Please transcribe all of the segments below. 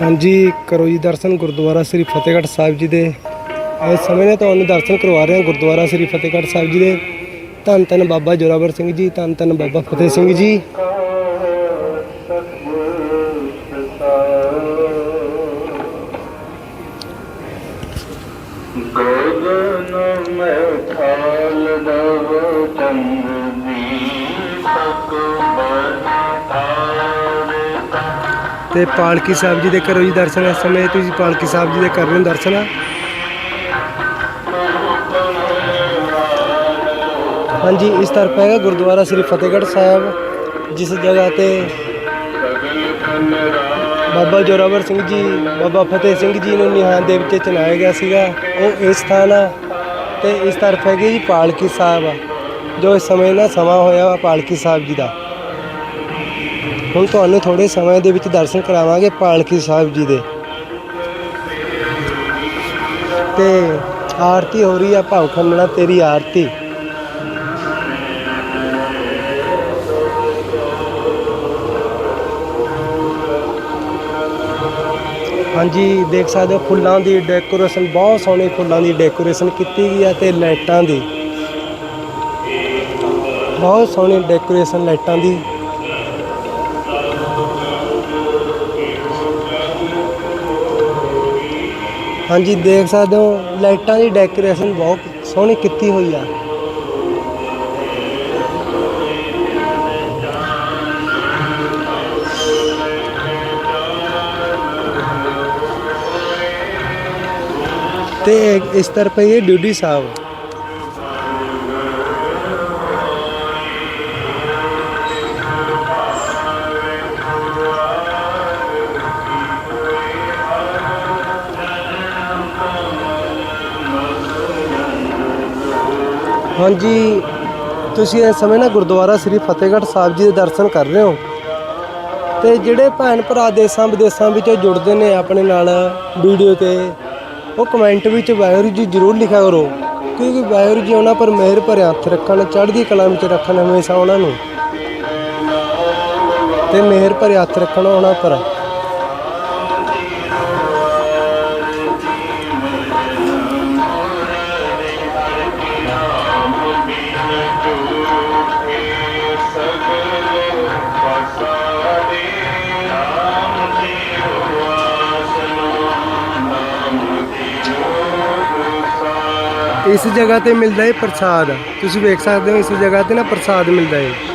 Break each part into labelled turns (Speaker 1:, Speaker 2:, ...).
Speaker 1: ਹਾਂਜੀ, ਕਰੋ ਜੀ ਦਰਸ਼ਨ ਗੁਰਦੁਆਰਾ ਸ੍ਰੀ ਫਤਿਹਗੜ੍ਹ ਸਾਹਿਬ ਜੀ ਦੇ। ਇਸ ਸਮੇਂ ਨੇ ਤੁਹਾਨੂੰ ਦਰਸ਼ਨ ਕਰਵਾ ਰਹੇ ਹਾਂ ਗੁਰਦੁਆਰਾ ਸ੍ਰੀ ਫਤਿਹਗੜ੍ਹ ਸਾਹਿਬ ਜੀ ਦੇ। ਧੰਨ ਧੰਨ ਬਾਬਾ ਜੋਰਾਵਰ ਸਿੰਘ ਜੀ, ਧੰਨ ਧੰਨ ਬਾਬਾ ਫਤਿਹ ਸਿੰਘ ਜੀ। ਤੇ ਪਾਲਕੀ ਸਾਹਿਬ ਜੀ ਦੇ ਕਰੋ ਜੀ ਦਰਸ਼ਨ ਇਸ ਸਮੇਂ ਤੁਸੀਂ ਪਾਲਕੀ ਸਾਹਿਬ ਜੀ ਦੇ ਕਰ ਰਹੇ ਹੋ ਦਰਸ਼ਨ ਹਾਂਜੀ, ਇਸ ਤਰਫ ਹੈਗਾ ਗੁਰਦੁਆਰਾ ਸ੍ਰੀ ਫਤਿਹਗੜ੍ਹ ਸਾਹਿਬ, ਜਿਸ ਜਗ੍ਹਾ ਤੇ ਬਾਬਾ ਜੋਰਾਵਰ ਸਿੰਘ ਜੀ, ਬਾਬਾ ਫਤਿਹ ਸਿੰਘ ਜੀ ਨੂੰ ਨਿਹਾਨ ਦੇ ਵਿੱਚ ਚਨਾਇਆ ਗਿਆ ਸੀਗਾ। ਉਹ ਇਸ ਸਥਾਨ ਆ ਤੇ ਇਸ ਤਰਫ ਹੈਗੀ ਜੀ ਪਾਲਕੀ ਸਾਹਿਬ ਆ, ਜੋ ਇਸ ਸਮੇਂ ਨਾ ਸਮਾਂ ਹੋਇਆ ਵਾ ਪਾਲਕੀ ਸਾਹਿਬ ਜੀ ਦਾ। ਹੁਣ ਤੁਹਾਨੂੰ ਥੋੜੇ ਸਮੇਂ ਦੇ ਵਿੱਚ ਦਰਸ਼ਨ ਕਰਾਵਾਂਗੇ ਪਾਲਕੀ ਸਾਹਿਬ ਜੀ ਦੇ। ਤੇ ਆਰਤੀ ਹੋ ਰਹੀ ਆ ਭਾਵ ਖੰਡਣਾ, ਤੇਰੀ ਆਰਤੀ। ਹਾਂਜੀ, ਦੇਖ ਸਕਦੇ ਹੋ ਫੁੱਲਾਂ ਦੀ ਡੈਕੋਰੇਸ਼ਨ ਬਹੁਤ ਸੋਹਣੀ ਫੁੱਲਾਂ ਦੀ ਡੈਕੋਰੇਸ਼ਨ ਕੀਤੀ ਗਈ ਹੈ ਤੇ ਲਾਈਟਾਂ ਦੀ। ਬਹੁਤ ਸੋਹਣੀ ਡੈਕੋਰੇਸ਼ਨ ਲਾਈਟਾਂ ਦੀ। ਹਾਂਜੀ, ਦੇਖ ਸਕਦੇ ਹੋ, ਲਾਈਟਾਂ ਦੀ ਡੈਕੋਰੇਸ਼ਨ ਬਹੁਤ ਸੋਹਣੀ ਕੀਤੀ ਹੋਈ ਆ। ਤੇ ਇਸ ਤਰਫ ਇਹ ਡਿਊਟੀ ਸਾਹਿਬ। ਹਾਂਜੀ, ਤੁਸੀਂ ਇਸ ਸਮੇਂ ਨਾ ਗੁਰਦੁਆਰਾ ਸ੍ਰੀ ਫਤਿਹਗੜ੍ਹ ਸਾਹਿਬ ਜੀ ਦੇ ਦਰਸ਼ਨ ਕਰ ਰਹੇ ਹੋ। ਤੇ ਜਿਹੜੇ ਭੈਣ ਭਰਾ ਦੇਸਾਂ ਵਿਦੇਸਾਂ ਵਿੱਚੋਂ ਜੁੜਦੇ ਨੇ ਆਪਣੇ ਨਾਲ ਵੀਡੀਓ ਤੇ, ਉਹ ਕਮੈਂਟ ਵਿੱਚ ਵਾਹਿਗੁਰੂ ਜੀ ਜ਼ਰੂਰ ਲਿਖਿਆ ਕਰੋ, ਕਿਉਂਕਿ ਵਾਹਿਗੁਰੂ ਜੀ ਉਹਨਾਂ ਪਰ ਮਿਹਰ ਭਰਿਆ ਹੱਥ ਰੱਖਣ, ਚੜ੍ਹਦੀ ਕਲਾ ਵਿੱਚ ਰੱਖਣ ਹਮੇਸ਼ਾ ਉਹਨਾਂ ਨੂੰ। ਤੇ ਮਿਹਰ ਭਰਿਆ ਹੱਥ ਰੱਖਣ ਉਹਨਾਂ ਪਰ। ਇਸ ਜਗ੍ਹਾ ਤੇ ਮਿਲਦਾ ਹੈ ਪ੍ਰਸਾਦ। ਤੁਸੀਂ ਵੇਖ ਸਕਦੇ ਹੋ ਇਸ ਜਗ੍ਹਾ ਤੇ ਨਾ ਪ੍ਰਸਾਦ ਮਿਲਦਾ ਹੈ।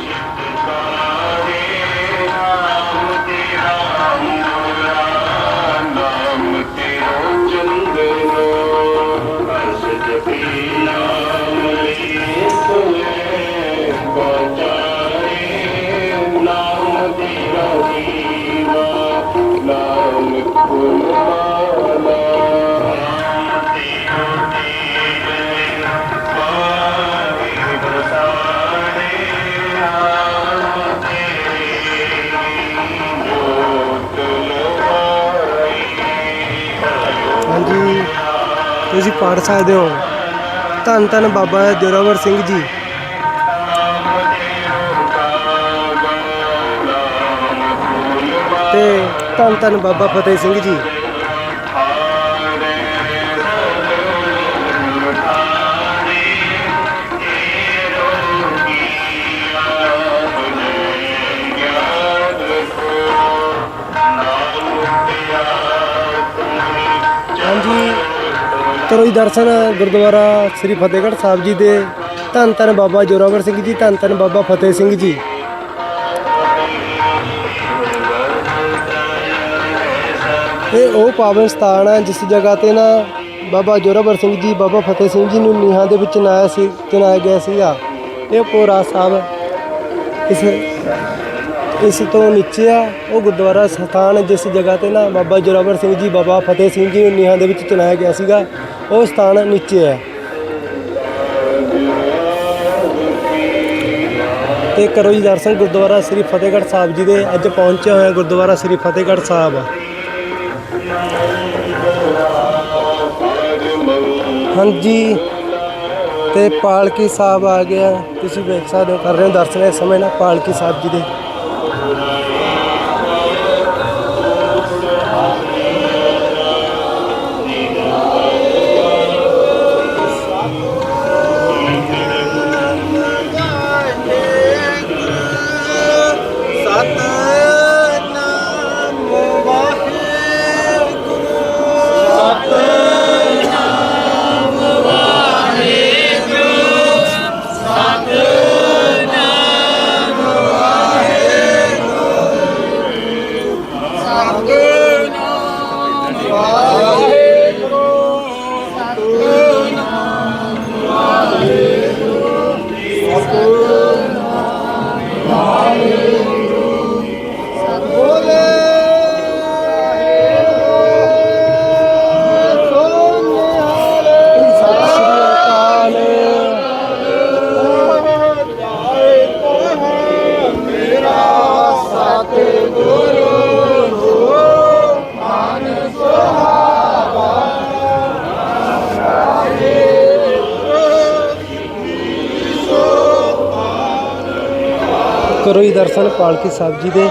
Speaker 1: ਪੜ ਸਕਦੇ ਹੋ। ਧੰਨ ਧੰਨ ਬਾਬਾ ਜੋਰਾਵਰ ਸਿੰਘ ਜੀ। ਤੇ ਧੰਨ ਧੰਨ ਬਾਬਾ ਫਤਿਹ ਸਿੰਘ ਜੀ। ਕਰੋ ਜੀ ਦਰਸ਼ਨ, ਗੁਰਦੁਆਰਾ ਸ੍ਰੀ ਫਤਿਹਗੜ੍ਹ ਸਾਹਿਬ ਜੀ ਦੇ। ਧੰਨ ਧੰਨ ਬਾਬਾ ਜੋਰਾਵਰ ਸਿੰਘ ਜੀ, ਧੰਨ ਧੰਨ ਬਾਬਾ ਫਤਿਹ ਸਿੰਘ ਜੀ। ਇਹ ਉਹ ਪਾਵਨ ਸਥਾਨ ਹੈ ਜਿਸ ਜਗ੍ਹਾ ਤੇ ਨਾ ਬਾਬਾ ਜੋਰਾਵਰ ਸਿੰਘ ਜੀ, ਬਾਬਾ ਫਤਿਹ ਸਿੰਘ ਜੀ ਨੂੰ ਨੀਹਾਂ ਦੇ ਵਿੱਚ ਚਨਾਇਆ ਸੀ ਚਨਾਇਆ ਗਿਆ ਸੀਗਾ। ਇਹ ਪੋਰਾ ਸਾਹਿਬ ਇਸ ਇਸ ਤੋਂ ਨੀਚੇ ਆ, ਉਹ ਗੁਰਦੁਆਰਾ ਸਥਾਨ ਹੈ ਜਿਸ ਜਗ੍ਹਾ ਤੇ ਨਾ ਬਾਬਾ ਜੋਰਾਵਰ ਸਿੰਘ ਜੀ, ਬਾਬਾ ਫਤਿਹ ਸਿੰਘ ਜੀ ਨੂੰ ਨੀਹਾਂ ਦੇ ਵਿੱਚ ਚਨਾਇਆ ਗਿਆ ਸੀਗਾ, ਉਹ ਸਥਾਨ ਨੀਚੇ ਹੈ ਤੇ ਕਰੋ ਜੀ ਦਰਸ਼ਨ, ਗੁਰਦੁਆਰਾ ਸ੍ਰੀ ਫਤਿਹਗੜ੍ਹ ਸਾਹਿਬ ਜੀ ਦੇ ਅੱਜ ਪਹੁੰਚਿਆ ਹੋਇਆ ਗੁਰਦੁਆਰਾ ਸ੍ਰੀ ਫਤਿਹਗੜ੍ਹ ਸਾਹਿਬ। ਹਾਂਜੀ, ਤੇ ਪਾਲਕੀ ਸਾਹਿਬ ਆ ਗਿਆ ਤੁਸੀਂ ਵੇਖ ਸਕਦੇ ਹੋ, ਕਰ ਰਹੇ ਹੋ ਦਰਸ਼ਨ ਇਸ ਸਮੇਂ ਨਾ ਪਾਲਕੀ ਸਾਹਿਬ ਜੀ ਦੇ। আল্লাহ ਕਰੋ ਜੀ ਦਰਸ਼ਨ ਪਾਲਕੀ ਸਾਹਿਬ ਜੀ ਦੇ।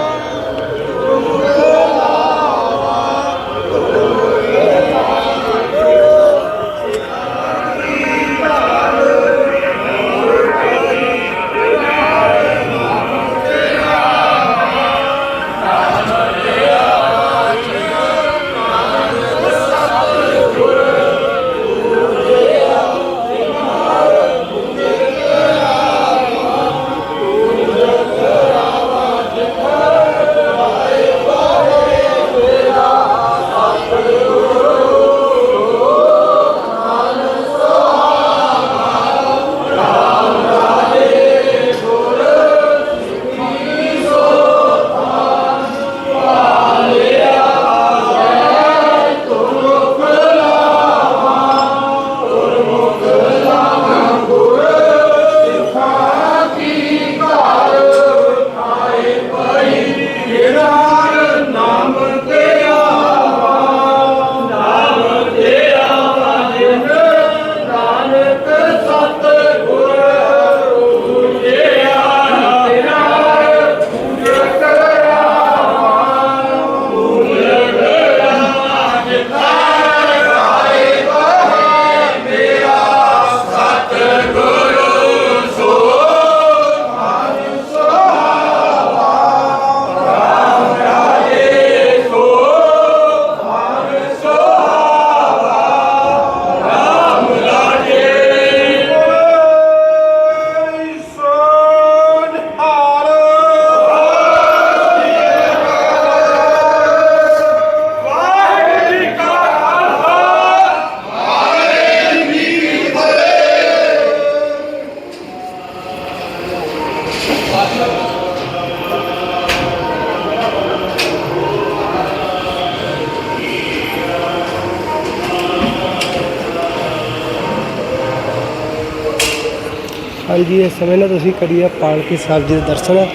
Speaker 1: ਹਾਂਜੀ, ਇਸ ਸਮੇਂ ਨਾ ਤੁਸੀਂ ਕਰੀਏ ਪਾਲਕੀ ਸਾਹਿਬ ਜੀ ਦੇ ਦਰਸ਼ਨ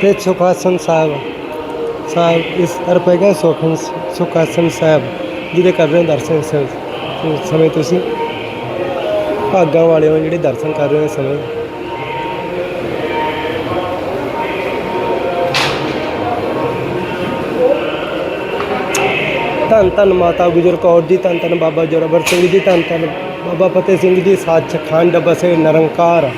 Speaker 1: ਤੇ ਸੁਖਾਸਨ ਸਾਹਿਬ ਸਾਹਿਬ ਇਸ ਤਰਫ ਹੈਗਾ ਸੁਖਨ ਸੁਖਾਸਨ ਸਾਹਿਬ ਜਿਹਦੇ ਕਰ ਰਹੇ ਹੋ ਦਰਸ਼ਨ ਇਸ ਸਮੇਂ ਤੁਸੀਂ। ਭਾਗਾਂ ਵਾਲੇ ਹੋ ਜਿਹੜੇ ਦਰਸ਼ਨ ਕਰ ਰਹੇ ਹੋ ਇਸ ਸਮੇਂ। ਧੰਨ ਧੰਨ ਮਾਤਾ ਗੁਜਰ ਕੌਰ ਜੀ, ਧੰਨ ਧੰਨ ਬਾਬਾ ਜੋਰਾਵਰ ਸਿੰਘ ਜੀ, ਧੰਨ ਧੰਨ ਬਾਬਾ ਫਤਿਹ ਸਿੰਘ ਜੀ ਸੱਚਖੰਡ ਬਸੇ ਨਿਰੰਕਾਰ।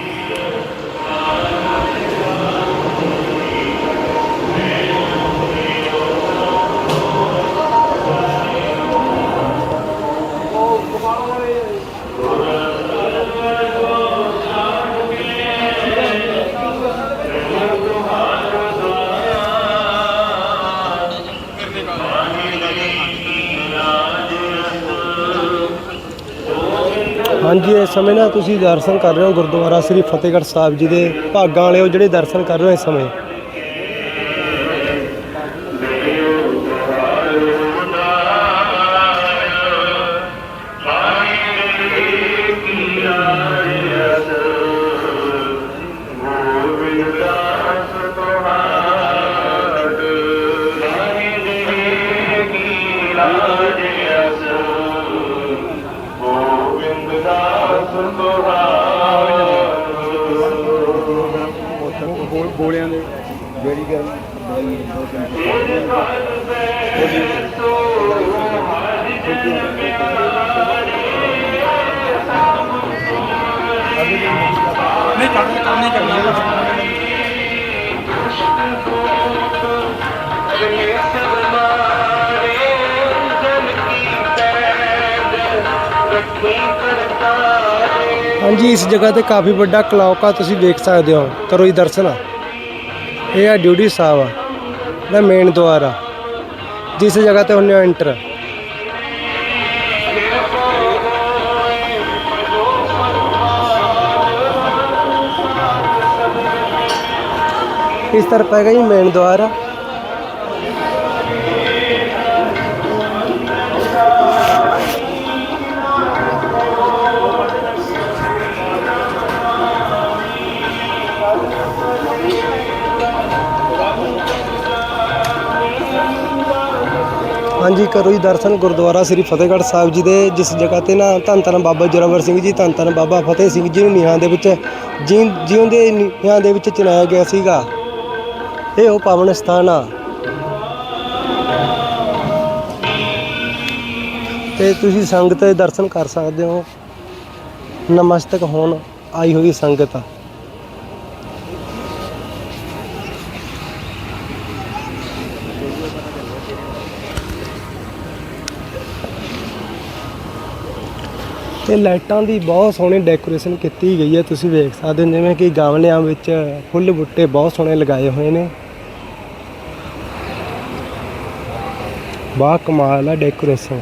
Speaker 1: ਸਮੇਂ ਨਾ ਤੁਸੀਂ ਦਰਸ਼ਨ ਕਰ ਰਹੇ ਹੋ ਗੁਰਦੁਆਰਾ ਸ੍ਰੀ ਫਤਿਹਗੜ੍ਹ ਸਾਹਿਬ ਜੀ ਦੇ ਭਾਗਾਂ ਵਾਲੇ ਹੋ ਜਿਹੜੇ ਦਰਸ਼ਨ ਕਰ ਰਹੇ ਹੋ ਇਸ ਸਮੇਂ?
Speaker 2: ਨਹੀਂ ਕੰਮ ਕੰਮ ਨਹੀਂ ਕਰਨਾ
Speaker 1: ਹਾਂਜੀ, ਇਸ ਜਗ੍ਹਾ ਤੇ ਕਾਫੀ ਵੱਡਾ ਕਲੌਕ ਆ ਤੁਸੀਂ ਦੇਖ ਸਕਦੇ ਹੋ ਕਰੋ ਜੀ ਦਰਸ਼ਨ ਇਹ ਆ ਡਿਊਟੀ ਸਾਹਿਬ ਆ, ਦਾ ਮੇਨ ਦੁਆਰ ਆ। ਜਿਸ ਜਗ੍ਹਾ ਤੇ ਹੁੰਨੇ ਐਂਟਰ ਇਸ ਤਰਫ ਹੈਗਾ ਜੀ ਮੇਨ ਦੁਆਰ? ਹਾਂਜੀ ਕਰੋ ਜੀ ਦਰਸ਼ਨ ਗੁਰਦੁਆਰਾ ਸ੍ਰੀ ਫਤਿਹਗੜ੍ਹ ਸਾਹਿਬ ਜੀ ਦੇ, ਜਿਸ ਜਗ੍ਹਾ ਤੇ ਨਾ ਧੰਨ ਧੰਨ ਬਾਬਾ ਜੋਰਾਵਰ ਸਿੰਘ ਜੀ, ਧੰਨ ਧੰਨ ਬਾਬਾ ਫਤਿਹ ਸਿੰਘ ਜੀ ਨੂੰ ਨੀਹਾਂ ਦੇ ਵਿੱਚ ਜਿਉਂ ਜਿਉਂ ਦੇ ਨੀਹਾਂ ਦੇ ਵਿੱਚ ਚਿਣਾਇਆ ਗਿਆ ਸੀਗਾ। ਇਹ ਉਹ ਪਾਵਨ ਸਥਾਨ ਆ। ਤੇ ਤੁਸੀਂ ਸੰਗਤ ਦੇ ਦਰਸ਼ਨ ਕਰ ਸਕਦੇ ਹੋ। ਨਮਸਤਕ ਹੋਣ, ਆਈ ਹੋਈ ਸੰਗਤ ਆ। ਤੇ ਲਾਈਟਾਂ ਦੀ ਬਹੁਤ ਸੋਹਣੀ ਡੈਕੋਰੇਸ਼ਨ ਕੀਤੀ ਗਈ ਹੈ, ਤੁਸੀਂ ਵੇਖ ਸਕਦੇ ਹੋ, ਜਿਵੇਂ ਕਿ ਗਮਲਿਆਂ ਵਿੱਚ ਫੁੱਲ ਬੁੱਟੇ ਬਹੁਤ ਸੋਹਣੇ ਲਗਾਏ ਹੋਏ ਨੇ। ਬਾ ਕਮਾਲ ਆ ਡੈਕੋਰੇਸ਼ਨ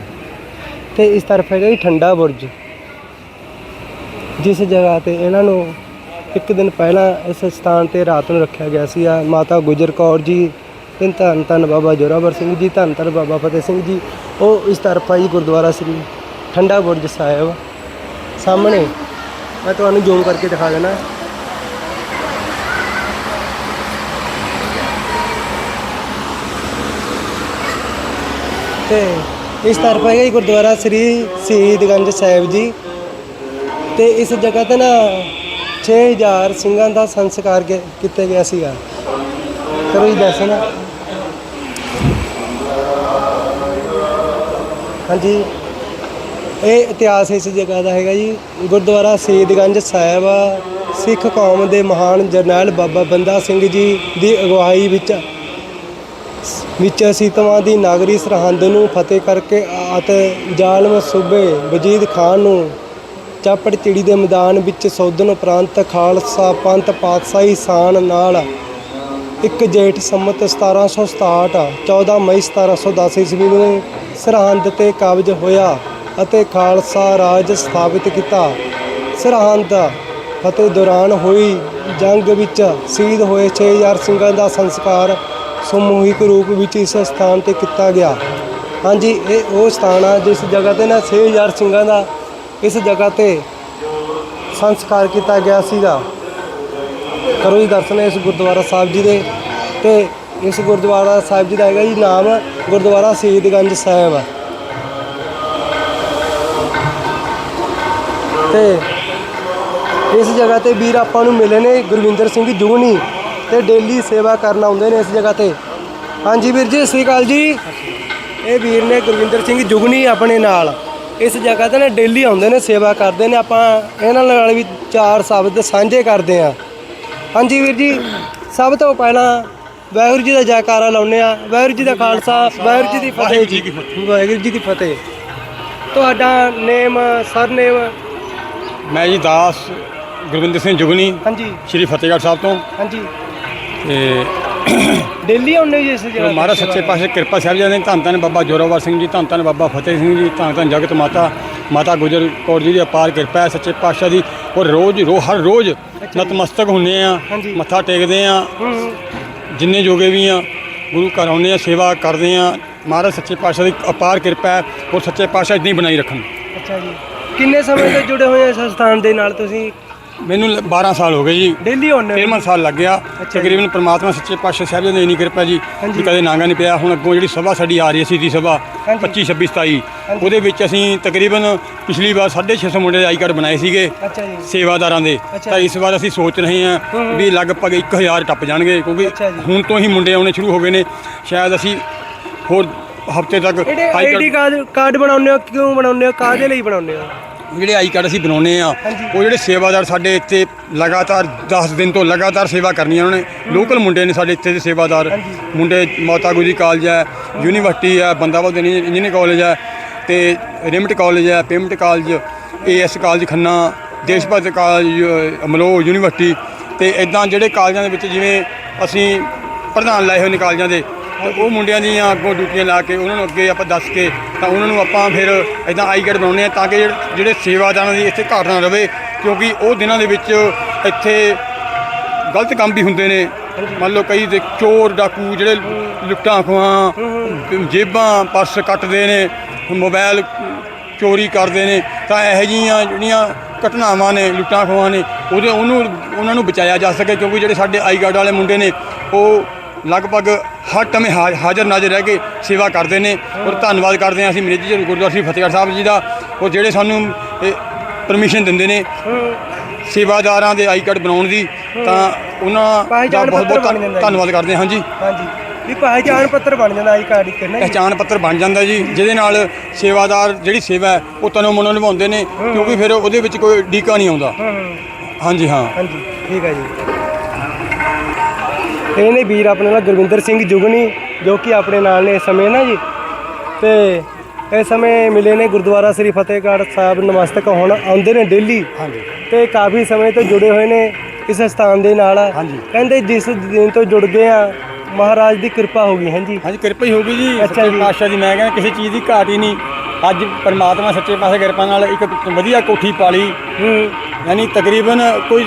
Speaker 1: ਤੇ ਇਸ ਤਰਫ ਹੈਗਾ ਜੀ ਠੰਡਾ ਬੁਰਜ। ਜਿਸ ਜਗ੍ਹਾ ਤੇ ਇਹਨਾਂ ਨੂੰ ਇੱਕ ਦਿਨ ਪਹਿਲਾਂ ਇਸ ਸਥਾਨ ਤੇ ਰਾਤ ਨੂੰ ਰੱਖਿਆ ਗਿਆ ਸੀ। ਆ ਮਾਤਾ ਗੁਜਰ ਕੌਰ ਜੀ ਤੇ ਧੰਨ ਧੰਨ ਬਾਬਾ ਜੋਰਾਵਰ ਸਿੰਘ ਜੀ, ਧੰਨ ਧੰਨ ਬਾਬਾ ਫਤਿਹ ਸਿੰਘ ਜੀ। ਉਹ ਇਸ ਤਰਫ ਆ ਜੀ ਗੁਰਦੁਆਰਾ ਸ੍ਰੀ ਠੰਡਾ ਬੁਰਜ ਸਾਹਿਬ। ਸਾਹਮਣੇ ਮੈਂ ਤੁਹਾਨੂੰ ਜ਼ੂਮ ਕਰਕੇ ਦਿਖਾ ਦੇਣਾ। ਤੇ ਇਸ ਤਰਫ ਹੈਗਾ ਜੀ ਗੁਰਦੁਆਰਾ ਸ੍ਰੀ ਸ਼ਹੀਦਗੰਜ ਸਾਹਿਬ ਜੀ। ਤੇ ਇਸ ਜਗ੍ਹਾ ਤੇ ਨਾ 6000 ਸਿੰਘਾਂ ਦਾ ਸੰਸਕਾਰ ਕੀਤਾ ਗਿਆ ਸੀਗਾ। ਕਰੋ ਜੀ ਦਰਸ਼ਨ। ਹਾਂਜੀ। ਇਹ ਇਤਿਹਾਸ ਇਸ ਜਗ੍ਹਾ ਦਾ ਹੈਗਾ ਜੀ। ਗੁਰਦੁਆਰਾ ਸ਼ਹੀਦਗੰਜ ਸਾਹਿਬ, ਸਿੱਖ ਕੌਮ ਦੇ ਮਹਾਨ ਜਰਨੈਲ ਬਾਬਾ ਬੰਦਾ ਸਿੰਘ ਜੀ ਦੀ ਅਗਵਾਈ ਵਿੱਚ ਵਿੱਚ ਸੀਤਵਾਂ ਦੀ ਨਾਗਰੀ ਸਰਹੰਦ ਨੂੰ ਫਤਿਹ ਕਰਕੇ ਅਤੇ ਜ਼ਾਲਮ ਸੂਬੇ ਵਜੀਦ ਖਾਨ ਨੂੰ ਚਾਪੜ ਚਿੜੀ ਦੇ ਮੈਦਾਨ ਵਿੱਚ ਸੋਧਨ ਉਪਰੰਤ ਖਾਲਸਾ ਪੰਥ ਪਾਤਸ਼ਾਹੀ ਸਾਨ ਨਾਲ ਇੱਕ ਜੇਠ ਸੰਮਤ 1767 14 ਮਈ 1710 ਈਸਵੀ ਨੂੰ ਸਰਹੰਦ ਤੇ ਕਬਜ਼ ਹੋਇਆ ਅਤੇ ਖਾਲਸਾ ਰਾਜ ਸਥਾਪਿਤ ਕੀਤਾ। ਸਰਹੰਦ ਫਤਿਹ ਦੌਰਾਨ ਹੋਈ ਜੰਗ ਵਿੱਚ ਸ਼ਹੀਦ ਹੋਏ 6000 ਸਿੰਘਾਂ ਦਾ ਸੰਸਕਾਰ ਸਮੂਹਿਕ ਰੂਪ ਵਿੱਚ ਇਸ ਸਥਾਨ ਤੇ ਕੀਤਾ ਗਿਆ। ਹਾਂਜੀ, ਇਹ ਉਹ ਸਥਾਨ ਆ ਜਿਸ ਜਗ੍ਹਾ ਤੇ ਨਾ 6000 ਸਿੰਘਾਂ ਦਾ ਇਸ ਜਗ੍ਹਾ ਤੇ ਸੰਸਕਾਰ ਕੀਤਾ ਗਿਆ ਸੀਗਾ। ਕਰੋ ਜੀ ਦਰਸ਼ਨ ਇਸ ਗੁਰਦੁਆਰਾ ਸਾਹਿਬ ਜੀ ਦੇ ਤੇ ਇਸ ਗੁਰਦੁਆਰਾ ਸਾਹਿਬ ਜੀ ਦਾ ਹੈਗਾ ਜੀ ਨਾਮ ਗੁਰਦੁਆਰਾ ਸ਼ਹੀਦਗੰਜ ਸਾਹਿਬ। ਤੇ ਇਸ ਜਗ੍ਹਾ ਤੇ ਵੀਰ ਆਪਾਂ ਨੂੰ ਮਿਲੇ ਨੇ ਗੁਰਵਿੰਦਰ ਸਿੰਘ ਜੁਗਨੀ ਤੇ ਡੇਲੀ ਸੇਵਾ ਕਰਨ ਆਉਂਦੇ ਨੇ ਇਸ ਜਗ੍ਹਾ ਤੇ। ਹਾਂਜੀ ਵੀਰ ਜੀ ਸਤਿ ਸ਼੍ਰੀ ਅਕਾਲ ਜੀ। ਇਹ ਵੀਰ ਨੇ ਗੁਰਵਿੰਦਰ ਸਿੰਘ ਜੁਗਨੀ ਆਪਣੇ ਨਾਲ। ਇਸ ਜਗ੍ਹਾ ਤੇ ਨਾ ਡੇਲੀ ਆਉਂਦੇ ਨੇ ਸੇਵਾ ਕਰਦੇ ਨੇ। ਆਪਾਂ ਇਹਨਾਂ ਨਾਲ ਵੀ ਚਾਰ ਸ਼ਬਦ ਸਾਂਝੇ ਕਰਦੇ ਆ ਹਾਂਜੀ ਵੀਰ ਜੀ ਸਭ ਤੋਂ ਪਹਿਲਾਂ ਵਾਹਿਗੁਰੂ ਜੀ ਦਾ ਜੈਕਾਰਾ ਲਾਉਂਦੇ ਆ ਵਾਹਿਗੁਰੂ ਜੀ ਦਾ ਖਾਲਸਾ ਵਾਹਿਗੁਰੂ ਜੀ ਦੀ ਫਤਿਹ ਜੀ। ਵਾਹਿਗੁਰੂ ਜੀ ਦੀ ਫਤਿਹ। ਤੁਹਾਡਾ ਨੇਮ ਸਰਨੇਮ?
Speaker 2: ਮੈਂ ਜੀ ਦਾਸ ਗੁਰਵਿੰਦਰ ਸਿੰਘ ਜੁਗਨੀ।
Speaker 1: ਹਾਂਜੀ।
Speaker 2: ਸ਼੍ਰੀ ਫਤਿਹਗੜ੍ਹ ਸਾਹਿਬ ਤੋਂ।
Speaker 1: ਹਾਂਜੀ।
Speaker 2: ਤੇ
Speaker 1: ਦਿੱਲੀ ਆਉਂਦੇ ਜੀ ਇਸ ਜਗ੍ਹਾ ਤੇ
Speaker 2: ਮਹਾਰਾਜ ਸੱਚੇ ਪਾਤਸ਼ਾਹ ਕਿਰਪਾ ਸਾਹਿਬ ਜੀ ਨੇ ਧੰਨ ਧੰਨ ਬਾਬਾ ਜੋਰਾਵਰ ਸਿੰਘ ਜੀ ਧੰਨ ਧੰਨ ਬਾਬਾ ਫਤਿਹ ਸਿੰਘ ਜੀ ਧੰਨ ਧੰਨ ਜਗਤ ਮਾਤਾ ਮਾਤਾ ਗੁਜਰ ਕੌਰ ਜੀ ਦੀ ਅਪਾਰ ਕਿਰਪਾ ਹੈ ਸੱਚੇ ਪਾਤਸ਼ਾਹ ਦੀ। ਔਰ ਰੋਜ਼ ਰੋ ਹਰ ਰੋਜ਼ ਨਤਮਸਤਕ ਹੁੰਦੇ ਆ। ਮੱਥਾ ਟੇਕਦੇ ਆ। ਜਿੰਨੇ ਜੋਗੇ ਵੀ ਆ ਗੁਰੂ ਘਰ ਆਉਂਦੇ ਆ ਸੇਵਾ ਕਰਦੇ ਆ ਮਹਾਰਾਜ ਸੱਚੇ ਪਾਤਸ਼ਾਹ ਦੀ ਅਪਾਰ ਕਿਰਪਾ ਹੈ ਔਰ ਸੱਚੇ ਪਾਤਸ਼ਾਹ ਇਦਾਂ ਹੀ ਬਣਾਈ ਰੱਖਣ।
Speaker 1: ਅੱਛਾ ਜੀ। ਕਿੰਨੇ ਸਮੇਂ ਤੋਂ ਜੁੜੇ ਹੋਏ ਆ ਇਸ ਸਥਾਨ ਦੇ ਨਾਲ ਤੁਸੀਂ?
Speaker 2: ਮੈਨੂੰ ਲ- 12 ਸਾਲ ਹੋ ਗਏ ਜੀ
Speaker 1: ਡੇਲੀ ਆਉਂਦੇ ਹੋ
Speaker 2: 13ਵਾਂ ਸਾਲ ਲੱਗ ਗਿਆ
Speaker 1: ਜੀ।
Speaker 2: ਤਕਰੀਬਨ ਪ੍ਰਮਾਤਮਾ ਸੱਚੇ ਪਾਤਸ਼ਾਹ ਸਾਹਿਬ ਜੀ ਨੇ ਇੰਨੀ ਕਿਰਪਾ ਜੀ
Speaker 1: ਹਾਂਜੀ।
Speaker 2: ਵੀ ਕਦੇ ਨਾਂਗਾ ਨਹੀਂ ਪਿਆ ਹੁਣ ਅੱਗੋਂ ਜਿਹੜੀ ਸਭਾ ਸਾਡੀ ਆ ਰਹੀ ਹੈ ਸਿੱਧੀ ਸਭਾ
Speaker 1: ਹਾਂਜੀ।
Speaker 2: 25 26 27
Speaker 1: ਹਾਂਜੀ।
Speaker 2: ਉਹਦੇ ਵਿੱਚ ਅਸੀਂ ਤਕਰੀਬਨ ਪਿਛਲੀ ਵਾਰ 650 ਮੁੰਡੇ ਆਈ ਕਾਰਡ ਬਣਾਏ ਸੀਗੇ
Speaker 1: ਅੱਛਾ ਜੀ
Speaker 2: ਸੇਵਾਦਾਰਾਂ ਦੇ
Speaker 1: ਅੱਛਾ
Speaker 2: ਤਾਂ
Speaker 1: ਜੀ।
Speaker 2: ਇਸ ਵਾਰ ਅਸੀਂ ਸੋਚ ਰਹੇ ਹਾਂ। ਵੀ ਲਗਭਗ 1000 ਟੱਪ ਜਾਣਗੇ ਕਿਉਂਕਿ
Speaker 1: ਜੀ।
Speaker 2: ਹੁਣ ਤੋਂ ਹੀ ਮੁੰਡੇ ਆਉਣੇ ਸ਼ੁਰੂ ਹੋ ਗਏ ਨੇ ਸ਼ਾਇਦ ਅਸੀਂ ਹੋਰ ਹਫ਼ਤੇ ਤੱਕ ਆਈ ਕਾਰਡ
Speaker 1: ਕਾਰਡ ਬਣਾਉਂਦੇ ਹੋ ਕਿਉਂ ਬਣਾਉਂਦੇ ਹੋ ਕਾਹਦੇ ਲਈ ਬਣਾਉਂਦੇ ਹੋ
Speaker 2: ਜਿਹੜੇ ਆਈ ਕਾਰਡ ਅਸੀਂ ਬਣਾਉਨੇ ਆ। ਉਹ ਜਿਹੜੇ ਸੇਵਾਦਾਰ ਸਾਡੇ ਇੱਥੇ ਲਗਾਤਾਰ 10 ਦਿਨ ਤੋਂ ਲਗਾਤਾਰ ਸੇਵਾ ਕਰਨੀ ਆ ਉਹਨਾਂ ਨੇ ਲੋਕਲ ਮੁੰਡੇ ਨੇ ਸਾਡੇ ਇੱਥੇ ਦੇ ਸੇਵਾਦਾਰ। ਮੁੰਡੇ ਮਾਤਾ ਗੁਜਰੀ ਕਾਲਜ ਹੈ ਯੂਨੀਵਰਸਿਟੀ ਹੈ ਬੰਦਾਵਲ ਇੰਜੀਨੀਅਰਿੰਗ ਕਾਲਜ ਹੈ ਤੇ ਰਿਮਟ ਕਾਲਜ ਹੈ payment college AS college Khanna Desh Bhagat college Amloh university ਤੇ ਇਦਾਂ ਜਿਹੜੇ ਕਾਲਜਾਂ ਦੇ ਵਿੱਚ ਜਿਵੇਂ ਅਸੀਂ ਪ੍ਰਧਾਨ ਲਾਏ ਹੋਏ ਨੇ ਕਾਲਜਾਂ ਦੇ ਤੇ ਉਹ ਮੁੰਡਿਆਂ ਦੀਆਂ ਅੱਗੋਂ ਡਿਊਟੀਆਂ ਲਾ ਕੇ ਉਹਨਾਂ ਨੂੰ ਅੱਗੇ ਆਪਾਂ ਦੱਸ ਕੇ ਤਾਂ ਉਹਨਾਂ ਨੂੰ ਆਪਾਂ ਫਿਰ ਇਦਾਂ ਆਈ ਕਾਰਡ ਬਣਾਉਂਦੇ ਆ ਤਾਂ ਕਿ ਜਿਹੜੇ- ਜਿਹੜੇ ਸੇਵਾਦਾਰਾਂ ਦੀ ਇੱਥੇ ਘਾਟ ਨਾ ਰਵੇ, ਕਿਉਂਕਿ ਉਹ ਦਿਨਾਂ ਦੇ ਵਿੱਚ ਇੱਥੇ ਗਲਤ ਕੰਮ ਵੀ ਹੁੰਦੇ ਨੇ। ਮੰਨ ਲਓ ਕਈ ਦੇ ਚੋਰ ਡਾਕੂ ਜਿਹੜੇ ਲੁੱਟਾਂ ਖੋਹਾਂ, ਜੇਬਾਂ ਪਰਸ ਕੱਟਦੇ ਨੇ ਮੋਬਾਈਲ ਚੋਰੀ ਕਰਦੇ ਨੇ, ਤਾਂ ਇਹੋ ਜਿਹੀਆਂ ਜਿਹੜੀਆਂ ਘਟਨਾਵਾਂ ਨੇ, ਲੁੱਟਾਂ ਖੋਹਾਂ ਨੇ, ਉਹਦੇ ਉਹਨੂੰ ਉਹਨਾਂ ਨੂੰ ਬਚਾਇਆ ਜਾ ਸਕੇ, ਕਿਉਂਕਿ ਜਿਹੜੇ ਸਾਡੇ ਆਈ ਕਾਰਡ ਵਾਲੇ ਮੁੰਡੇ ਨੇ, ਉਹ ਲਗਭਗ ਹਰ ਟਮੇ ਹਾਜ਼ਰ ਨਾਜ਼ਰ ਰਹਿ ਕੇ ਸੇਵਾ ਕਰਦੇ ਨੇ ਔਰ ਧੰਨਵਾਦ ਕਰਦੇ ਹਾਂ ਅਸੀਂ ਮੇਰੀ ਜੀ ਗੁਰਦੁਆਰਾ ਸ੍ਰੀ ਫਤਿਹਗੜ੍ਹ ਸਾਹਿਬ ਜੀ ਦਾ ਔਰ ਜਿਹੜੇ ਸਾਨੂੰ ਪਰਮਿਸ਼ਨ ਦਿੰਦੇ ਨੇ ਸੇਵਾਦਾਰਾਂ ਦੇ ਆਈ ਕਾਰਡ ਬਣਾਉਣ ਦੀ ਤਾਂ ਉਹਨਾਂ ਦਾ ਬਹੁਤ ਬਹੁਤ। ਧੰਨਵਾਦ ਕਰਦੇ ਹਾਂ ਜੀ
Speaker 1: ਹਾਂਜੀ। ਵੀ ਪਹਿਚਾਣ ਪੱਤਰ ਬਣ ਜਾਂਦਾ ਆਈ ਕਾਰਡ ਇੱਕ ਨਾ ਜੀ।
Speaker 2: ਪਹਿਚਾਣ ਪੱਤਰ ਬਣ ਜਾਂਦਾ ਜੀ ਜਿਹਦੇ ਨਾਲ ਸੇਵਾਦਾਰ ਜਿਹੜੀ ਸੇਵਾ ਹੈ ਉਹ ਤਨੋਂ ਮਨੋਂ ਨਿਭਾਉਂਦੇ ਨੇ ਕਿਉਂਕਿ ਫਿਰ ਉਹਦੇ ਵਿੱਚ ਕੋਈ ਡੀਕਾ ਨਹੀਂ ਆਉਂਦਾ। ਹਾਂਜੀ ਹਾਂ।
Speaker 1: ਹਾਂਜੀ ਠੀਕ ਹੈ ਜੀ। ਇਹ ਨੇ ਵੀਰ ਆਪਣੇ ਨਾਲ ਗੁਰਵਿੰਦਰ ਸਿੰਘ ਜੁਗਨੀ ਜੋ ਕਿ ਆਪਣੇ ਨਾਲ ਨੇ ਇਸ ਸਮੇਂ ਨਾ ਜੀ। ਤੇ ਇਸ ਸਮੇਂ ਮਿਲੇ ਨੇ ਗੁਰਦੁਆਰਾ ਸ੍ਰੀ ਫਤਿਹਗੜ੍ਹ ਸਾਹਿਬ ਨਮਸਤਕ ਹੁਣ ਆਉਂਦੇ ਨੇ ਡੇਲੀ।
Speaker 2: ਹਾਂਜੀ।
Speaker 1: ਤੇ ਕਾਫੀ ਸਮੇਂ ਤੋਂ ਜੁੜੇ ਹੋਏ ਨੇ ਇਸ ਸਥਾਨ ਦੇ ਨਾਲ।
Speaker 2: ਹਾਂਜੀ।
Speaker 1: ਕਹਿੰਦੇ ਜਿਸ ਦਿਨ ਤੋਂ ਜੁੜ ਗਏ ਆ ਮਹਾਰਾਜ ਦੀ ਕਿਰਪਾ ਹੋ ਗਈ ਹਾਂਜੀ।
Speaker 2: ਹਾਂਜੀ ਕਿਰਪਾ ਹੀ ਹੋਗੀ ਜੀ।
Speaker 1: ਅੱਛਾ
Speaker 2: ਸੱਚੇ
Speaker 1: ਜੀ।
Speaker 2: ਪਾਤਸ਼ਾਹ ਦੀ ਮੈਂ ਕਹਿੰਦਾ ਕਿਸੇ ਚੀਜ਼ ਦੀ ਘਾਟ ਹੀ ਨਹੀਂ। ਅੱਜ ਪਰਮਾਤਮਾ ਸੱਚੇ ਦੀ ਕਿਰਪਾ ਨਾਲ ਇੱਕ ਵਧੀਆ ਕੋਠੀ ਪਾਲੀ।
Speaker 1: ਹੂੰ।
Speaker 2: ਯਾਨੀ ਤਕਰੀਬਨ ਕੋਈ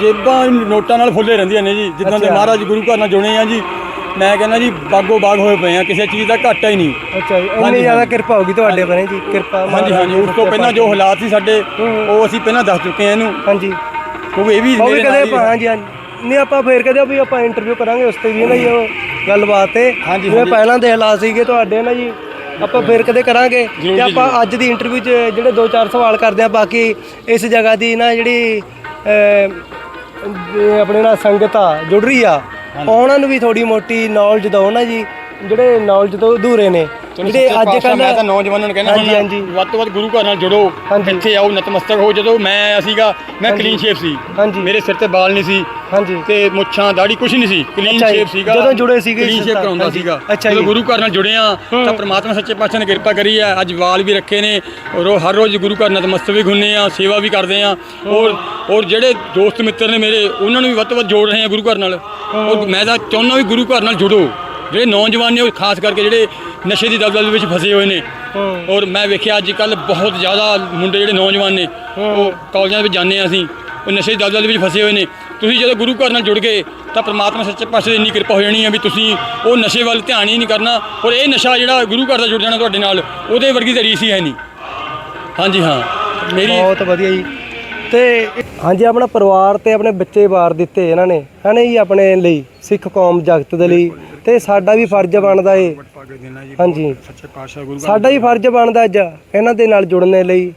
Speaker 2: ਜੇਬਾਂ ਨੋਟਾਂ ਨਾਲ ਫੁੱਲੇ ਰਹਿੰਦੀਆਂ ਨੇ ਜੀ ਜਿੱਦਾਂ ਦੇ। ਮਹਾਰਾਜ ਗੁਰੂ ਘਰ ਨਾਲ ਜੁੜੇ ਆ ਜੀ ਮੈਂ ਕਹਿੰਦਾ ਜੀ ਬਾਗੋ ਬਾਗ ਹੋਏ ਪਏ ਆ ਕਿਸੇ ਚੀਜ਼ ਦਾ ਘਾਟਾ ਹੀ ਨਹੀਂ।
Speaker 1: ਅੱਛਾ ਜੀ ਇੰਨੀ ਜ਼ਿਆਦਾ। ਕਿਰਪਾ ਹੋ ਗਈ ਤੁਹਾਡੇ ਬਣੇ ਜੀ ਕਿਰਪਾ
Speaker 2: ਹਾਂਜੀ ਹਾਂਜੀ ਉਸ ਤੋਂ ਪਹਿਲਾਂ ਜੋ ਹਾਲਾਤ ਸੀ ਸਾਡੇ। ਉਹ ਅਸੀਂ ਪਹਿਲਾਂ ਦੱਸ ਚੁੱਕੇ ਆ ਇਹਨੂੰ।
Speaker 1: ਹਾਂਜੀ।
Speaker 2: ਕਿਉਂਕਿ ਇਹ ਵੀ ਮੇਰੇ
Speaker 1: ਕਦੇ
Speaker 2: ਨਾਲ
Speaker 1: ਹਾਂਜੀ ਹਾਂਜੀ। ਨਹੀਂ ਆਪਾਂ ਫੇਰ ਕਦੇ ਵੀ ਆਪਾਂ ਇੰਟਰਵਿਊ ਕਰਾਂਗੇ ਉਸ ਤੇ ਵੀ ਨਾ ਜੀ ਉਹ ਗੱਲਬਾਤ ਤੇ।
Speaker 2: ਹਾਂਜੀ,
Speaker 1: ਜਿਵੇਂ। ਪਹਿਲਾਂ ਦੇ ਹਾਲਾਤ ਸੀਗੇ ਤੁਹਾਡੇ ਨਾ ਜੀ ਆਪਾਂ ਫੇਰ ਕਦੇ ਕਰਾਂਗੇ। ਤੇ ਆਪਾਂ ਅੱਜ ਦੀ ਇੰਟਰਵਿਊ 'ਚ ਜਿਹੜੇ ਦੋ ਚਾਰ ਸਵਾਲ ਕਰਦੇ ਆ ਬਾਕੀ ਇਸ ਜਗ੍ਹਾ ਦੀ ਨਾ ਜਿਹੜੀ ਅਹ, ਆਪਣੇ ਨਾਲ ਸੰਗਤ ਆ ਜੁੜ ਰਹੀ ਆ। ਉਹਨਾਂ ਨੂੰ ਵੀ ਥੋੜੀ ਮੋਟੀ ਨੌਲੇਜ ਦਿਓ ਨਾ ਜੀ। ਜਿਹੜੇ ਨੌਲੇਜ ਤੋਂ ਅਧੂਰੇ ਨੇ ਜਿਹੜੇ ਅੱਜ
Speaker 2: ਪਾਤਸ਼ਾਹ
Speaker 1: ਕੱਲ
Speaker 2: ਮੈਂ ਤਾਂ ਨੌਜਵਾਨਾਂ ਨੂੰ ਕਹਿੰਦਾ
Speaker 1: ਹਾਂਜੀ, ਹਾਂਜੀ।
Speaker 2: ਵੱਧ ਤੋਂ ਵੱਧ ਗੁਰੂ ਘਰ ਨਾਲ ਜੁੜੋ
Speaker 1: ਹਾਂਜੀ।
Speaker 2: ਇੱਥੇ ਆਓ ਨਤਮਸਤਕ ਹੋ ਜਦੋਂ ਮੈਂ ਆਇਆ ਸੀਗਾ ਮੈਂ
Speaker 1: ਹਾਂਜੀ।
Speaker 2: ਕਲੀਨ ਸ਼ੇਪ ਸੀ
Speaker 1: ਹਾਂਜੀ।
Speaker 2: ਮੇਰੇ ਸਿਰ ਤੇ ਵਾਲ ਨਹੀਂ ਸੀ
Speaker 1: ਹਾਂਜੀ
Speaker 2: ਤੇ ਮੁੱਛਾਂ ਦਾੜੀ ਕੁਝ ਨਹੀਂ ਸੀ ਕਲੀਨ
Speaker 1: ਅੱਛਾ ਜੀ।
Speaker 2: ਸ਼ੇਪ ਸੀਗਾ
Speaker 1: ਜਦੋਂ ਜੁੜੇ ਸੀਗੇ
Speaker 2: ਕਲੀਨ ਸ਼ੇਪ ਕਰਾਉਂਦਾ
Speaker 1: ਹਾਂਜੀ।
Speaker 2: ਸੀਗਾ
Speaker 1: ਅੱਛਾ ਜੀ।
Speaker 2: ਗੁਰੂ ਘਰ ਨਾਲ ਜੁੜੇ ਆ ਤਾਂ। ਪ੍ਰਮਾਤਮਾ ਸੱਚੇ ਪਾਤਸ਼ਾਹ ਨੇ ਕਿਰਪਾ ਕਰੀ ਆ ਅੱਜ ਵਾਲ ਵੀ ਰੱਖੇ ਨੇ ਔਰ ਹਰ ਰੋਜ਼ ਗੁਰੂ ਘਰ ਨਤਮਸਤਕ ਵੀ ਹੁੰਨੇ ਆ ਸੇਵਾ ਵੀ ਕਰਦੇ ਆ ਔਰ ਔਰ ਜਿਹੜੇ ਦੋਸਤ ਮਿੱਤਰ ਨੇ ਮੇਰੇ ਉਹਨਾਂ ਨੂੰ ਵੀ ਵੱਧ ਤੋਂ ਵੱਧ ਜੋੜ ਰਹੇ ਆ ਗੁਰੂ ਘਰ ਨਾਲ ਔਰ ਮੈਂ ਤਾਂ ਚਾਹੁੰਦਾ ਵੀ ਗੁਰੂ ਘਰ ਨਾਲ ਜੁੜੋ ਜਿਹੜੇ ਨੌਜਵਾਨ ਨੇ ਉਹ ਖਾਸ ਕਰਕੇ ਜਿਹੜੇ ਨਸ਼ੇ ਦੀ ਦਲਦਲ ਵਿੱਚ ਫਸੇ ਹੋਏ ਨੇ। ਔਰ ਮੈਂ ਵੇਖਿਆ ਅੱਜ ਕੱਲ ਬਹੁਤ ਜ਼ਿਆਦਾ ਮੁੰਡੇ ਜਿਹੜੇ ਨੌਜਵਾਨ ਨੇ ਉਹ ਕਾਲਜਾਂ ਵਿੱਚ ਜਾਂਦੇ ਹਾਂ ਅਸੀਂ ਉਹ ਨਸ਼ੇ ਦੀ ਦਲਦਲ ਵਿੱਚ ਫਸੇ ਹੋਏ ਨੇ। ਤੁਸੀਂ ਜਦੋਂ ਗੁਰੂ ਘਰ ਨਾਲ ਜੁੜ ਗਏ ਤਾਂ ਪ੍ਰਮਾਤਮਾ ਸੱਚੇ ਪਾਸੇ ਦੀ ਇੰਨੀ ਕਿਰਪਾ ਹੋ ਜਾਣੀ ਹੈ ਵੀ ਤੁਸੀਂ ਉਹ ਨਸ਼ੇ ਵੱਲ ਧਿਆਨ ਹੀ ਨਹੀਂ ਕਰਨਾ। ਔਰ ਇਹ ਨਸ਼ਾ ਜਿਹੜਾ ਗੁਰੂ ਘਰ ਦਾ ਜੁੜ ਜਾਣਾ ਤੁਹਾਡੇ ਨਾਲ ਉਹਦੇ ਵਰਗੀ ਤਾਂ ਰੀਸ ਹੀ ਹੈ ਨਹੀਂ। ਹਾਂਜੀ ਹਾਂ। ਮੇਰੀ
Speaker 1: ਬਹੁਤ ਵਧੀਆ ਜੀ। ਤੇ ਹਾਂਜੀ ਆਪਣਾ ਪਰਿਵਾਰ ਤੇ ਆਪਣੇ ਬੱਚੇ ਵਾਰ ਦਿੱਤੇ ਇਹਨਾਂ ਨੇ। ਹਨਾ ਜੀ ਆਪਣੇ ਲਈ ਸਿੱਖ ਕੌਮ ਜਗਤ ਦੇ ਲਈ। ਤੇ ਸਾਡਾ ਵੀ ਫਰਜ਼ ਬਣਦਾ ਏ। ਹਾਂਜੀ।
Speaker 2: ਸੱਚੇ ਪਾਤਸ਼ਾਹ ਗੁਰੂ
Speaker 1: ਸਾਡਾ ਹੀ ਫਰਜ਼ ਬਣਦਾ ਅੱਜ ਇਹਨਾਂ ਦੇ ਨਾਲ ਜੁੜਨੇ ਲਈ।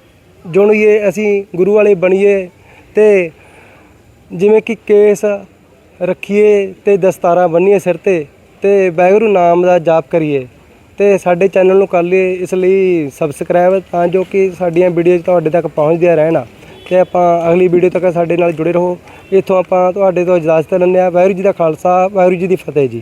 Speaker 1: ਜੁੜੀਏ, ਅਸੀਂ ਗੁਰੂ ਵਾਲੇ ਬਣੀਏ ਤੇ ਜਿਵੇਂ ਕਿ ਕੇਸ ਰੱਖੀਏ ਤੇ ਦਸਤਾਰਾਂ ਬੰਨੀਏ ਸਿਰ ਤੇ ਤੇ ਵਾਹਿਗੁਰੂ ਨਾਮ ਦਾ ਜਾਪ ਕਰੀਏ ਤੇ ਸਾਡੇ ਚੈਨਲ ਨੂੰ ਕਰ ਲਈਏ, ਇਸ ਲਈ ਸਬਸਕ੍ਰਾਈਬ ਤਾਂ ਜੋ ਕਿ ਸਾਡੀਆਂ ਵੀਡੀਓ ਤੁਹਾਡੇ ਤੱਕ ਪਹੁੰਚਦੀਆਂ ਰਹਿਣ। ਤੇ ਆਪਾਂ ਅਗਲੀ ਵੀਡੀਓ ਤੱਕ ਸਾਡੇ ਨਾਲ ਜੁੜੇ ਰਹੋ। ਇੱਥੋਂ ਆਪਾਂ ਤੁਹਾਡੇ ਤੋਂ ਇਜਾਜ਼ਤ ਲੈਂਦੇ ਹਾਂ। ਵਾਹਿਗੁਰੂ ਜੀ ਦਾ ਖਾਲਸਾ, ਵਾਹਿਗੁਰੂ ਜੀ ਦੀ ਫਤਿਹ ਜੀ।